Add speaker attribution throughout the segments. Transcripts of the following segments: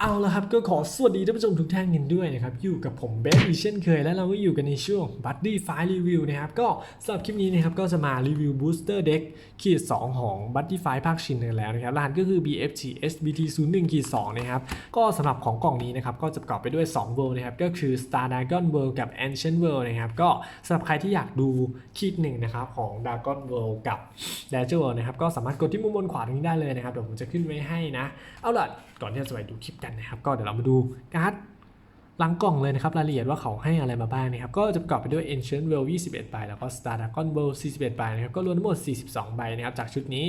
Speaker 1: เอาละครับก็ขอสวัสดีท่านผู้ชมทุกท่านกันด้วยนะครับ อยู่กับผมเบสอีเช่นเคย และเราก็อยู่กันในช่วง Buddy File Review นะครับ ก็สำหรับคลิปนี้นะครับก็จะมารีวิว Booster Deck ขีด2ของ Buddy File ภาคชินกันแล้วนะครับรหัสก็คือ BFG SBT 0 1 ขีด2นะครับ ก็สำหรับของกล่องนี้นะครับ ก็จะประกอบไปด้วย2 World นะครับ ก็คือ Star Dragon World กับ Ancient World นะครับ ก็สำหรับใครที่อยากดูขีดหนึ่งนะครับของ Dragon World กับ d a g e r World นะครับก็สามารถกดที่มุมบนขวาตรงนี้ได้เลยนะครับเดี๋ยวผมจะขึ้นไว้ให้นะเอาล่ะ ก่อนที่จะไปดูคลิปกันนะครับ ก็เดี๋ยวเรามาดูการ์ดหลังกล่องเลยนะครับ รายละเอียดว่าเขาให้อะไรมาบ้างนะครับ ก็จะประกอบไปด้วย Ancient World 21 ใบ แล้วก็ Star Dragon World 41 ใบนะครับ ก็รวมทั้งหมด 42 ใบนะครับ จากชุดนี้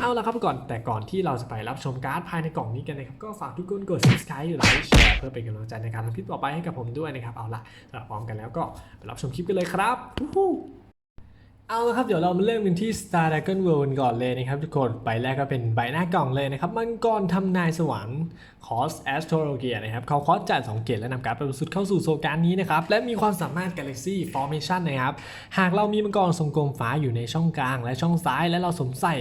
Speaker 1: เอาละครับก่อนแต่ก่อนที่เราจะไปรับชมการ์ดภายในกล่องนี้กันนะครับ ก็ฝากทุกคนกด subscribe ไลค์แชร์เพื่อเป็นกำลังใจในการทำคลิปต่อไปให้กับผมด้วยนะครับ เอาละถ้าพร้อมกันแล้วก็ไปรับชมคลิปกันเลยครับวู้ เอาละครับเดี๋ยวเรามาเริ่มกันที่ Star Dragon World กันก่อนเลยนะครับทุกคนใบแรกก็เป็นใบหน้ากล่องเลยนะครับ มังกรทำนายสวรรค์คอสแอสโทรเกียนะครับเขาคอสจัด2เกตและนำการ์ดประสุดเข้าสู่โซการนี้นะครับ และมีความสามารถ Galaxy Formation นะครับ หากเรามีมังกรทรงกลมฟ้าอยู่ในช่องกลางและช่องซ้าย และเราสวมใส่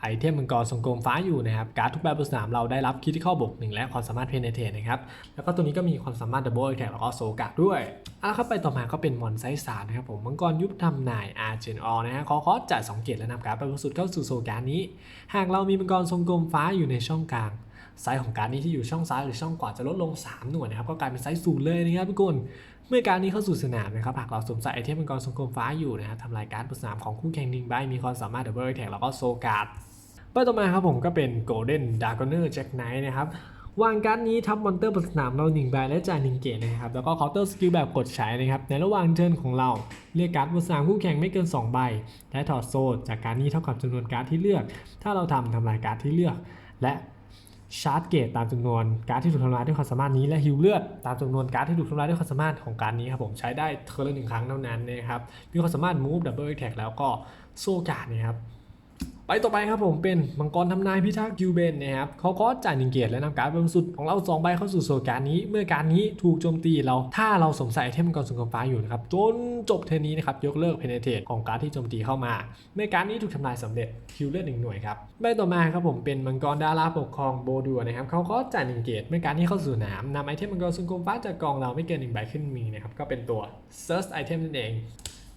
Speaker 1: ไอเทมมังกรทรงกลมฟ้าอยู่นะครับการ์ดทุกใบบนสนามเราได้รับคิดที่ข้อบกหนึ่งและความสามารถเพนเนเทนะครับแล้วก็ตัวนี้ก็มีความสามารถ Double Attack แล้วก็โซกาด้วยอาละครับไปต่อมาก็เป็นมอนไซส์สามนะครับผมมังกรยุบทำนายอาร์เจนออนะฮะขอคอสจ่าย2เกตและนำการ์ดประสุดเข้าสู่โซการนี้ หากเรามีมังกรทรงกลมฟ้าอยู่ในช่องกลางไซส์ของการดนี้ที่อยู่ช่องซ้ายหรือช่องขวาจะลดลง 3 หน่วยนะครับก็กลายเป็นไซส์ศูนย์เลยนะครับทุกคนเมื่อการนี้เข้าสู่สนามนะครับหากเราสวมใส่ไอเทมมังกรทรงกลมฟ้าอยู่นะครับทำลายการ์ดบนสนามของคู่แข่งหนึ่งใบมีความสามารถดับเบิลแท็กแล้วก็โซการ์ด ใบต่อมาครับผมก็เป็น Golden Dragoner Jack Knight นะครับวางการ์ดนี้ทับมอนเตอร์บนสนามเราหนึ่งใบและจ่ายหนึ่งเกตนะครับ แล้วก็เคาน์เตอร์สกิลแบบกดใช้นะครับ ในระหว่างเทิร์นของเราเรียกการ์ดบนสนามคู่แข่งไม่เกิน 2 ใบ และถอดโซ่จากการนี้เท่ากับจำนวนการ์ดที่เลือก ถ้าเราทำทำลายการ์ดที่เลือก และชาร์จเกตตามจำนวนการ์ดที่ถูกทำลายด้วยความสามารถนี้และฮิวเลือดตามจำนวนการ์ดที่ถูกทำลายด้วยความสามารถของการดนี้ครับผมใช้ได้เทอร์ละหนึ่งครั้งเท่านั้นนะครับมีความสามารถ move double attack แล้วก็โซ่การ์ดนะครับ ไปต่อไปครับผมเป็นมังกรทำนายพิทักษ์ยูเบนนะครับเขาก็จ่ายหนึ่งเกียรติและนำการ์ดบนสุดของเราสองใบเข้าสู่โซการดนี้ เมื่อการนี้ถูกโจมตีเราถ้าเราสวมใส่ไอเทมมังกรสุงกรฟ้าอยู่นะครับจนจบเทนี้นะครับยกเลิกเพนเทตของการดที่โจมตีเข้ามา เมื่อการนี้ถูกทำลายสำเร็จคิวเลือดหนึ่งหน่วยครับใบต่อมาครับผมเป็นมังกรดาราปกครองโบดัวนะครับเขาก็จ่ายหนึ่งเกียรติเมื่อการนี้เข้าสู่สนามนำไอเทมมังกรสุงกรฟ้าจากกองเราไม่เกินหนึ่งใบขึ้นมือนะครับก็เป็นตัว Search Item นั่นเอง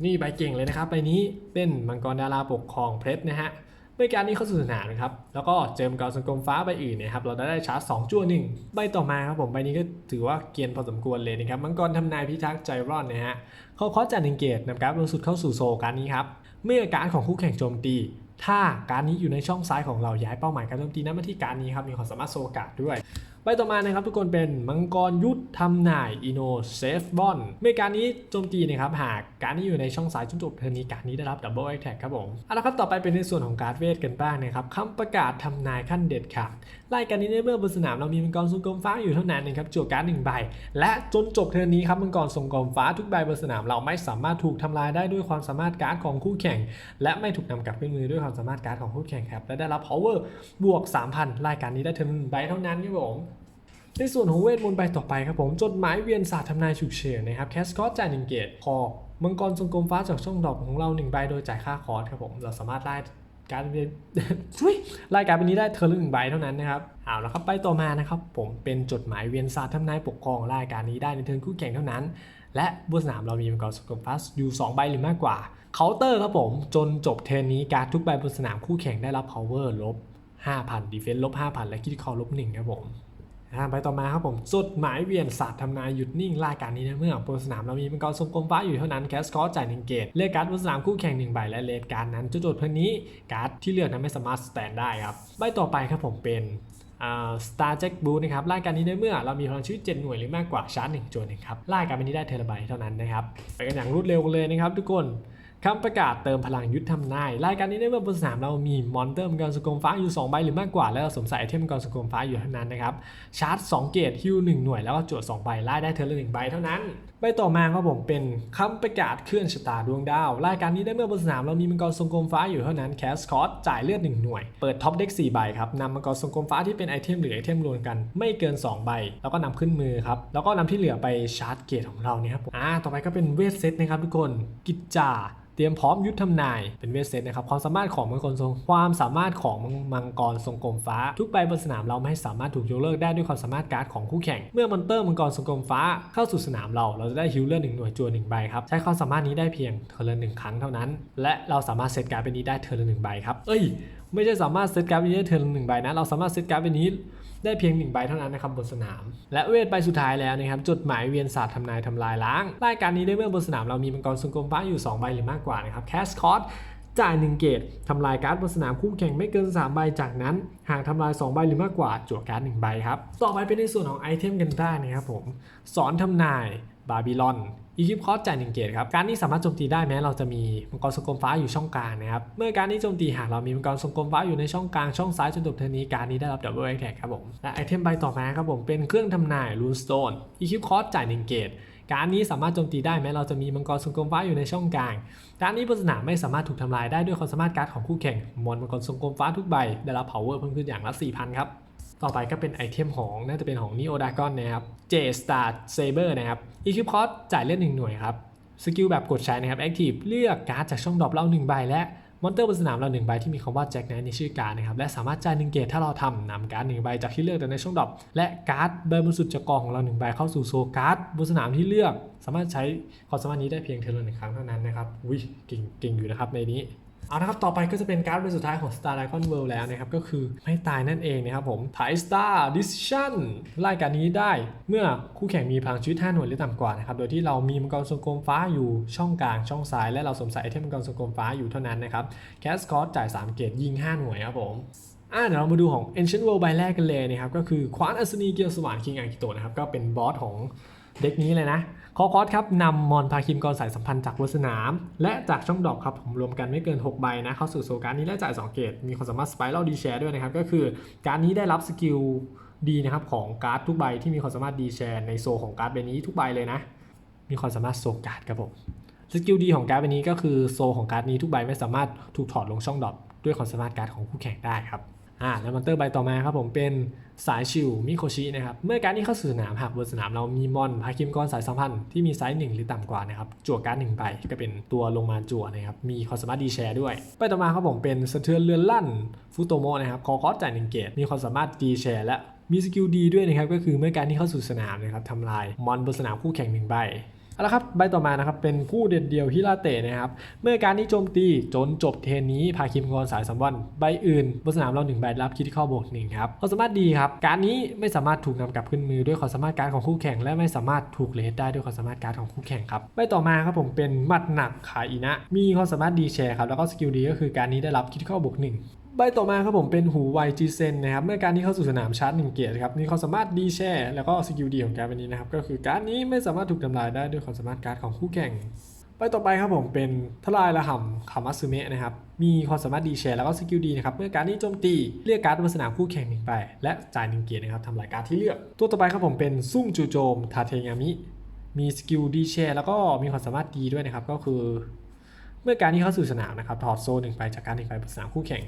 Speaker 1: นี่ใบเก่งเลยนะครับใบนี้เป็นมังกรดาราปกครองเพชรนะฮะ เมื่อการนี้เข้าสู่สนามนะครับ แล้วก็เจอมังกรสังกรมฟ้าใบอื่นเนะครับ เราได้ชาร์จ2จั่วหนึ่งใบต่อมาครับผม ใบนี้ก็ถือว่าเกียนพอสมควรเลยนะครับ มังกรทำนายพิทักษ์ใจรอนนะฮะ เขาเคาะจัดหนึ่งเกตนำการ์ดบนสุดเข้าสู่โซการนี้ครับ เมื่อการของคู่แข่งโจมตี ถ้าการนี้อยู่ในช่องซ้ายของเราย้ายเป้าหมายการโจมตีนั้นมาที่การนี้ครับ มีความสามารถโซการ์ดด้วย ใบต่อมานะครับทุกคนเป็นมังกรยุทธทำนายอินโนเซฟบอนเมื่อการนี้โจมตีนะครับหากการนี้อยู่ในช่องซ้ายจนจบเทอร์นี้การนี้ได้รับดับเบิลแอคแท็กครับผมเอาละครับต่อไปเป็นในส่วนของการเวทกันบ้างนะครับคำประกาศทำนายขั้นเด็ดขาดไล่การนี้ในเมื่อบนสนามเรามีมังกรทรงกลมฟ้าอยู่เท่านั้นนะครับจั่วการ์ดหนึ่งใบ และจนจบเทอร์นนี้ครับมังกรทรงกลมฟ้าทุกใบบนสนามเราไม่สามารถถูกทำลายได้ด้วยความสามารถการ์ดของคู่แข่ง และไม่ถูกนำกลับขึ้นมือด้วยความสามารถการ์ดของคู่แข่งครับและได้รับ power บวก 3,000 รายการนี้ได้เทอร์นใบเท่านั้นครับผม ในส่วนของเวทมนต์ใบต่อไปครับผมจดหมายเวียนศาสตร์ทำนายฉุกเฉินนะครับแคสคอสจ่ายหนึ่งเกตคอมังกรทรงกลมฟ้าจากช่องดอกของเราหนึ่งใบโดยจ่ายค่าคอสครับผมเราสามารถไล่การเวียนช่วยไล่การเป็นนี้ได้เทอละหนึ่งใบเท่านั้นนะครับเอาละครับไปต่อมานะครับผมเป็นจดหมายเวียนศาสตร์ทำนายปกครองรายการนี้ได้ในเทิร์นคู่แข่งเท่านั้น และบนสนามเรามีมังกรทรงกลมฟ้าอยู่สองใบหรือมากกว่าเคาน์เตอร์ครับผมจนจบเทร์นนี้การทุกใบบนสนามคู่แข่งได้รับ power ลบ 5,000 defense ลบ 5,000 และคิดคอลบ1ครับผม ไปต่อมาครับผมจดหมายเวียนศาสตร์ทำนายหยุดนิ่งรายการนี้นะเมื่อบนสนามเรามีมังกรทรงกลมฟ้าอยู่เท่านั้นแคสคอร์จ่ายหนึ่งเกตเลือกการ์ดบนสนามคู่แข่งหนึ่งใบและเลดการ์ดนั้นจะจดเพื่อนี้การ์ดที่เลือกนั้นไม่สามารถสแตนได้ครับใบต่อไปครับผมเป็นอ่า Star Jack Blue นะครับรายการนี้ในเมื่อเรามีพลังชีวิต7หน่วยหรือมากกว่าชาร์จหนึ่งโจนหนึ่งครับรายการนี้ได้เทเลไบเท่านั้นนะครับไปกันอย่างรวดเร็วกันเลยนะครับทุกคน คำประกาศเติมพลังยุทธทำนาย รายการนี้ในเมื่อบนสนามเรามีมอนเตอร์มังกรสกลมฟ้าอยู่ 2 ใบหรือมากกว่า แล้วสมใส่ไอเทมมังกรสกลมฟ้าอยู่เท่านั้นนะครับ ชาร์จ 2 เกตฮิว1หน่วยแล้วก็จวด2ใบไล่ได้เทอร์ละ1ใบเท่านั้น ใบต่อมาครับผมเป็นคำประกาศเคลื่อนชะตาดวงดาว รายการนี้ได้เมื่อบนสนามเรามีมังกรทรงกลมฟ้าอยู่เท่านั้นแคสคอร์สจ่ายเลือด1หน่วย เปิดท็อปเด็ก4ใบครับนำมังกรทรงกลมฟ้าที่เป็นไอเทมหรือไอเทมรวมกัน ไม่เกิน 2 ใบ แล้วก็นำขึ้นมือครับแล้วก็นำที่เหลือไปชาร์จเกตของเราเนี่ยครับอ่าต่อไปก็เป็นเวทเซตนะครับทุกคนกิจจา ตรียมพร้อมยุทธทำนายเป็นเวทเซตนะครับความสามารถของมังกรทรงความสามารถของมังกรทรงกลมฟ้า ทุกใบบนสนามเราไม่สามารถถูกยกเลิกได้ด้วยความสามารถการ์ดของคู่แข่ง เมื่อมอนเตอร์มังกรทรงกลมฟ้าเข้าสู่สนามเราเราจะได้ฮิลเลอร์หนึ่งหน่วยจัวหนึ่งใบครับใช้ความสามารถนี้ได้เพียงเทอร์ละหนึ่งครั้งเท่านั้น และเราสามารถเซตการ์ดเป็นนี้ได้เทอร์ละหนึ่งใบครับเอ้ยไม่ใช่สามารถเซตการ์ดเป็นนี้ได้เทอร์ละหนึ่งใบนะเราสามารถเซตการ์ดเป็นนี้ ได้เพียงหนึ่งใบเท่านั้นนะครับบนสนาม และเวทใบสุดท้ายแล้วนะครับจดหมายเวียนศาสตร์ทำนายทำลายล้างรายการนี้ได้เมื่อบนสนามเรามีมังกรทรงกลมฟ้าอยู่ 2 ใบหรือมากกว่านะครับแคสคอร์สจ่าย1เกตทำลายการ์ดบนสนามคู่แข่งไม่เกิน 3 ใบจากนั้น หากทำลาย 2 ใบหรือมากกว่าจั่วการ์ด1ใบครับ ต่อไปเป็นในส่วนของไอเทมกันบ้นะครับผม สอนทำนายบาบิลอน อีคิปคอสจ่ายหนึ่งเกตครับ การนี้สามารถโจมตีได้แม้เราจะมีมังกรทรงกลมฟ้าอยู่ช่องกลางนะครับ เมื่อการนี้โจมตีหากเรามีมังกรทรงกลมฟ้าอยู่ในช่องกลางช่องซ้ายจนจบเทอร์นนี้การนี้ได้รับดับเบิลแอคแท็กครับผม และไอเทมใบต่อมาครับผมเป็นเครื่องทำนายลูนสโตนอีคิปคอสจ่ายหนึ่งเกตการนี้สามารถโจมตีได้แม้เราจะมีมังกรทรงกลมฟ้าอยู่ในช่องกลาง การนี้บนสนามไม่สามารถถูกทำลายได้ด้วยความสามารถการ์ดของคู่แข่งมอนมังกรทรงกลมฟ้าทุกใบได้รับ power เพิ่มขึ้นอย่างละ4,000ครับ ต่อไปก็เป็นไอเทมของน่าจะเป็นของ Neo Dragon นะครับ J Star Saber นะครับ Equip Cost จ่ายเลือด1หน่วยครับสกิลแบบกดใช้นะครับ Active เลือกการ์ดจากช่องดรอปเรา1ใบและมอนเตอร์บนสนามเรา1ใบที่มีคำว่าแจ็คไนท์ในชื่อการดนะครับและสามารถจ่าย1เกตถ้าเราทำนำการ์ด1ใบจากที่เลือกแต่ในช่องดรอปและการ์ดใบบนสุดจากกองของเรา1ใบเข้าสู่โซการ์ดบนสนามที่เลือก สามารถใช้ความสามารถนี้ได้เพียงเทอร์ละหนึ่งครั้งเท่านั้นนะครับอุ้ยเก่งเก่งอยู่นะครับในนี้ เอาละครับ ต่อไปก็จะเป็นการ์ดใบสุดท้ายของ Star Dragon World แล้วนะครับ ก็คือไม่ตายนั่นเองนะครับผม t i Star Decision รายการนี้ได้เมื่อคู่แข่งมีพลังชีวิต5หน่วยหรือต่ำกว่านะครับ โดยที่เรามีมังกรทรงกลมฟ้าอยู่ช่องกลางช่องซ้าย และเราสวมใส่ไอเทมมังกรทรงกลมฟ้าอยู่เท่านั้นนะครับ c a s c o s จ่าย 3 เกตยิง 5 หน่วยครับผมอ่าเดี๋ยวเรามาดูของ Ancient World ใบแรกกันเลยนะครับ ก็คือควานอัศนีเกียวสวรรค์คิงอังกิโตะนะครับ ก็เป็นบอสของเด็กนี้เลยนะ คอคอสครับนำมอนพาคิมกรสายสัมพันธ์จากบนสนาม และจากช่องดอกครับผมรวมกันไม่เกิน 6 ใบนะเข้าสู่โซการดนี้และจ่าย 2 เกตมีความสามารถสไปรัลดีแชร์ด้วยนะครับ ก็คือการนี้ได้รับสกิลดีนะครับของการ์ดทุกใบที่มีความสามารถดีแชร์ในโซของการ์ดใบนี้ทุกใบเลยนะ มีความสามารถโซการ์ดครับผมสกิลดีของการ์ดใบนี้ก็คือโซของการ์ดนี้ทุกใบไม่สามารถถูกถอดลงช่องดอปด้วยความสามารถการ์ดของคู่แข่งได้ครับ อ่าแล้วมอนเตอร์ใบต่อมาครับผมเป็นสายชิวมิโคชินะครับ เมื่อการดนี้เข้าสู่สนามหากบนสนามเรามีมอนพาคิมกรสายสัมพันธ์ที่มีไซส์หนึ่งหรือต่ำกว่านะครับจั่วการ์ดหนึ่งใบก็เป็นตัวลงมาจั่วนะครับ มีความสามารถดีแชร์ด้วยใบต่อมาครับผมเป็นสะเทือนเรือนลั่นฟุโตโมนะครับคอคอสจ่ายหนึ่งเกตมีความสามารถดีแชร์และมีสกิลดีด้วยนะครับก็คือเมื่อการที่เข้าสู่สนามนะครับทำลายมอนบนสนามคู่แข่งหนึ่งใบ เอาละครับใบต่อมานะครับเป็นผู้เด็ดเดียวฮิราเตะนะครับเมื่อการนี้โจมตีจนจบเทนนี้พาคิมกรสายสัมวันใบอื่นบนสนามเราหนึ่งใบรับคิดข้อบวกหนึ่งครับความสามารถดีครับการนี้ไม่สามารถถูกนำกลับขึ้นมือด้วยความสามารถการของคู่แข่ง และไม่สามารถถูกเลสได้ด้วยความสามารถการของคู่แข่งครับใบต่อมาครับผมเป็นมัดหนักขาอินะ มีความสามารถดีแชร์ครับแล้วก็สกิลดีก็คือการนี้ได้รับคิดข้อบวกหนึ่ง ใบต่อมาครับผมเป็นหูไวจีเซนนะครับเมื่อการที่เข้าสู่สนามชาร์จหนึ่งเกียร์ครับมีควาสามารถดีแช่แล้วก็สกิลดีของการดนี้นะครับก็คือการดนี้ไม่สามารถถูกทำลายได้ด้วยความสามารถการ์ดของคู่แข่งใบต่อไปครับผมเป็นทลายระห่ำคามัสึเมะนะครับมีความสามารถดีแชร์แล้วก็สกิลดีนะครับเมื่อการดนี้โจมตีเรียกการ์ดบนสนามคู่แข่งหนึ่งไปและจ่ายหนึ่งเกียร์นะครับทำลายการดที่เลือก ตัวต่อไปครับผมเป็นซุ่มจูโจมทาเทงามิมีสกิลดีแชร์แล้วก็มีความสามารถดีด้วยนะครับก็คือ เมื่อการที่เข้าสู่สนามนะครับถอดโซ่หนึ่งไปจากการหนึ่งไปบนสนามคู่แข่ง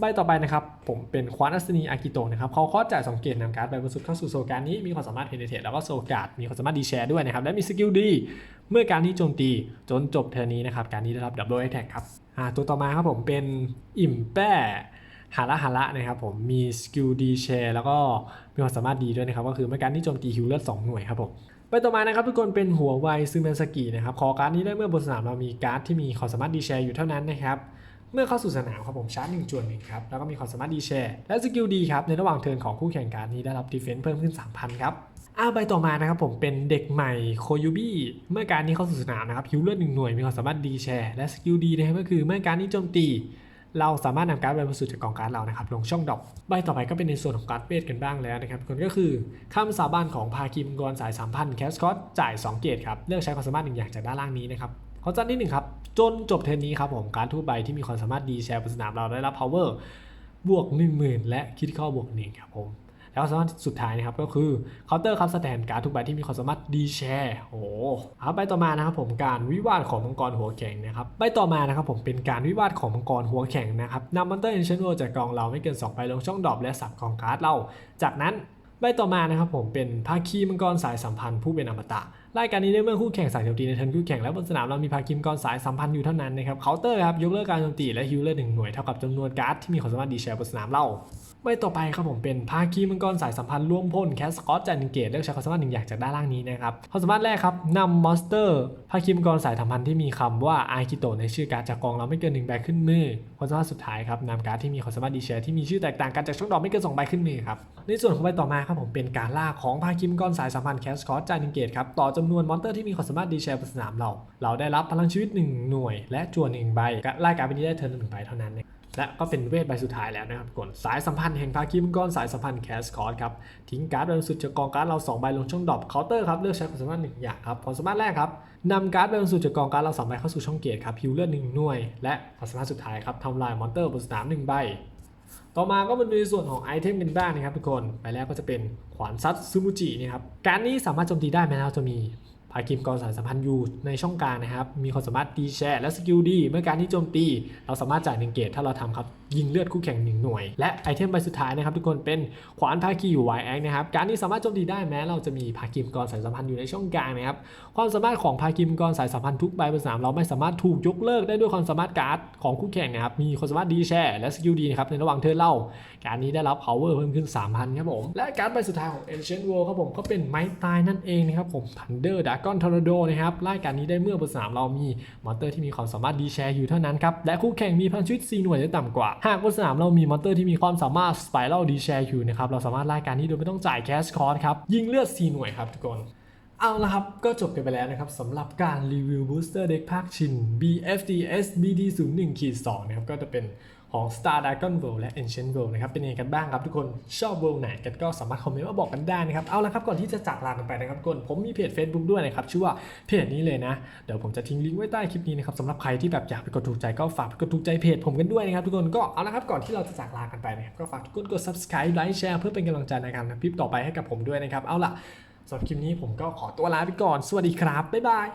Speaker 1: ใบต่อไปนะครับ ผมเป็นควานอัศนีอากิโตะนะครับเขาคอสจ่ายสองเกตนำการ์ดใบบนสุดเข้าสู่โซการนี้มีความสามารถเพนเทตแล้วก็โซการ์ดมีความสามารถดีแชร์ด้วยนะครับ และมีสกิลดี เมื่อการที่โจมตีจนจบเทอร์นี้นะครับ การนี้ได้รับดับเบิลแอทแทกครับตัวต่อมาครับผมเป็นอิ่มแป้ฮาระฮาระนะครับผมมีสกิลดีแชร์แล้วก็มีความสามารถดีด้วยนะครับก็คือเมื่อการที่โจมตีฮิวเลือดสองหน่วยครับผมไปต่อมานะครับทุกคนเป็นหัวไวซึเมนสกินะครับคอการนี้ได้เมื่อบนสนามเรามีการ์ดที่มีความสามารถดีแชร์อยู่เท่านั้นนะครับ เมื่อเข้าสู่สนามครับผมชาร์จหนึ่งจวนหนึ่งครับแล้วก็มีความสามารถดีแชร์และสกิลดีครับในระหว่างเทิร์นของคู่แข่งการนี้ได้รับดีเฟนซ์เพิ่มขึ้น 3,000 ครับอาใบต่อมานะครับผมเป็นเด็กใหม่โคยูบี้เมื่อการนี้เข้าสู่สนามนะครับฮิวเลือดหนึ่งหน่วยมีความสามารถดีแชร์และสกิลดีนะครับก็คือเมื่อการนี้โจมตีเราสามารถนำการ์ดใบบนสุดจากกองการ์ดเรานะครับลงช่องดอปใบต่อไปก็เป็นในส่วนของการ์ดเวทกันบ้างแล้วนะครับคนก็คือคำสาบานของพาคิมกรสายสามพันแคสคอตจ่าย 2 เกตครับเลือกใช้ความสามารถหนึ่งอย่างจากด้านล่างนี้นะครับ ขอจัดนิดหนึ่งครับ จนจบเทนนี้ครับผมการดทุกใบที่มีความสามารถดีแชร์บนสนามเราได้รับ power บวก 10,000 และคิดข้อบวกหนึ่งครับผมแล้วสามารถสุดท้ายนะครับก็คือเคาน์เตอร์ครับสแตนการ์ดทุกใบที่มีความสามารถดีแชร์โอ้โหเอาใบต่อมานะครับผมการวิวาทของมังกรหัวแข็งนะครับใบต่อมานะครับผมเป็นการวิวาทของมังกรหัวแข็งนะครับนำมอนเตอร์เอนเชนโรจากกองเราไม่เกิน2ใบลงช่องดรอปและสับกองการ์ดเรา จากนั้นใบต่อมานะครับผมเป็นภาคีมังกรสายสัมพันธ์ผู้เป็นอมตะ รายการนี้ได้เมื่อคู่แข่งสายโจมตีในเทิร์นคู่แข่งแล้วบนสนามเรามีพาคิมกรสายสัมพันธ์อยู่เท่านั้นนะครับเคาน์เตอร์ครับยกเลิกการโจมตีและฮิลเลอร์หนึ่งหน่วยเท่ากับจำนวนการ์ดที่มีความสามารถดีแชร์บนสนามเรา ใบต่อไปครับผมเป็นภาคีมังกรสายสัมพันธ์ร่วมพ่นแคสกอตจันเกตเลือกใช้ความสามารถหนึ่งอย่างจากด้านล่างนี้นะครับความสามารถแรกครับนำมอนสเตอร์ภาคีมังกรสายสัมพันธ์ที่มีคำว่าอากิโตในชื่อการ์ดจากกองเราไม่เกินหนึ่งใบขึ้นมือความสามารถสุดท้ายครับนำการ์ดที่มีความสามารถดีแชร์ที่มีชื่อแตกต่างกันจากช่องดอกไม่เกินสองใบขึ้นมือครับในส่วนของใบต่อมาครับผมเป็นการล่าของภาคีมังกรสายสัมพันธ์แคสกอตจันเกตครับต่อจำนวนมอนสเตอร์ที่มีความสามารถดีแชร์บนสนามเรา เราได้รับพลังชีวิต 1 หน่วย และจวนหนึ่งใบราการเป็นนี้ได้เทิร์นหนึ่งใบเท่านั้นนะ และก็เป็นเวทใบสุดท้ายแล้วนะครับกดสายสัมพันธ์แห่งภาคีมังกรสายสัมพันธ์แคสคอร์ดครับทิ้งการ์ดใบสุดจากกองการ์ดเราสองใบลงช่องดรอปเคาน์เตอร์ครับเลือกใช้ความสามารถหนึ่งอย่างครับความสามารถแรกครับนำการ์ดใบสุดจากกองการ์ดเราสองใบเข้าสู่ช่องเกตครับฮิวเลือดหนึ่งหน่วย และความสามารถสุดท้ายครับทำลายมอนเตอร์บนสนามหนึ่งใบต่อมาก็มาดูในส่วนของไอเทมกันบ้างนะครับทุกคน ไปแล้วก็จะเป็นขวานซัตซูมูจินะครับ การนี้สามารถโจมตีได้แม้เราจะมี ภาคิมกรสายสัมพันธ์อยู่ในช่องกลางนะครับ มีความสามารถดีแชร์และสกิลดี เมื่อการที่โจมตี เราสามารถจ่ายหนึ่งเกตถ้าเราทำครับ ยิงเลือดคู่แข่งหนึ่งหน่วย และไอเทมใบสุดท้ายนะครับทุกคนเป็นขวานภาคีอยู่ไวแอคนะครับการนี้สามารถโจมตีได้แม้เราจะมีภาคิมกรสายสัมพันธ์อยู่ในช่องกลางนะครับความสามารถของภาคิมกรสายสัมพันธ์ทุกใบบนสนามเราไม่สามารถถูกยกเลิกได้ด้วยความสามารถการ์ดของคู่แข่งนะครับมีความสามารถดีแชร์และสกิลดีนะครับในระหว่างเทิร์นเล่า การนี้ได้รับ power เพิ่มขึ้น 3,000ครับผมและการ์ดใบสุดท้ายของ Ancient World ครับผมก็เป็นไม้ตายนั่นเองนะครับผม Thunder Dragon Tornado นะครับรายการนี้ได้เมื่อบนสนามเรามีมอนเตอร์ที่มีความสามารถดีแชร์อยู่เท่านั้นครับและคู่แข่งมีพลังชีวิต4หน่วยหรือต่ำกว่าหากบนสนามเรามีมอนเตอร์ที่มีความสามารถสไปรัลดีแชร์อยู่นะครับเราสามารถไล่การนี้โดยไม่ต้องจ่ายแคชคอร์สครับยิงเลือด 4 หน่วยครับทุกคนเอาละครับ ก็จบกันไปแล้วนะครับสำหรับการรีวิว Booster Deck ภาคชิน BFDS BD01-2 นะครับก็จะเป็น ของ Star Dragon World และ Ancient World นะครับ เป็นยังไงกันบ้างครับทุกคนชอบ World ไหนกันก็สามารถคอมเมนต์มาบอกกันได้นะครับ เอาละครับ ก่อนที่จะจากลากันไปนะครับทุกคน ผมมีเพจ Facebook ด้วยนะครับ ชื่อว่าเพจนี้เลยนะ เดี๋ยวผมจะทิ้งลิงก์ไว้ใต้คลิปนี้นะครับสำหรับใครที่แบบอยากไปกดถูกใจก็ฝากไปกดถูกใจเพจผมกันด้วยนะครับทุกคนก็เอาละครับก่อนที่เราจะจากลากันไปนะครับก็ฝากทุกคนกด subscribe ไลค์แชร์เพื่อเป็นกำลังใจในการทำคลิปต่อไปให้กับผมด้วยนะครับเอาล่ะสำหรับคลิปนี้ผมก็ขอตัวลาไปก่อนสวัสดีครับบ๊ายบาย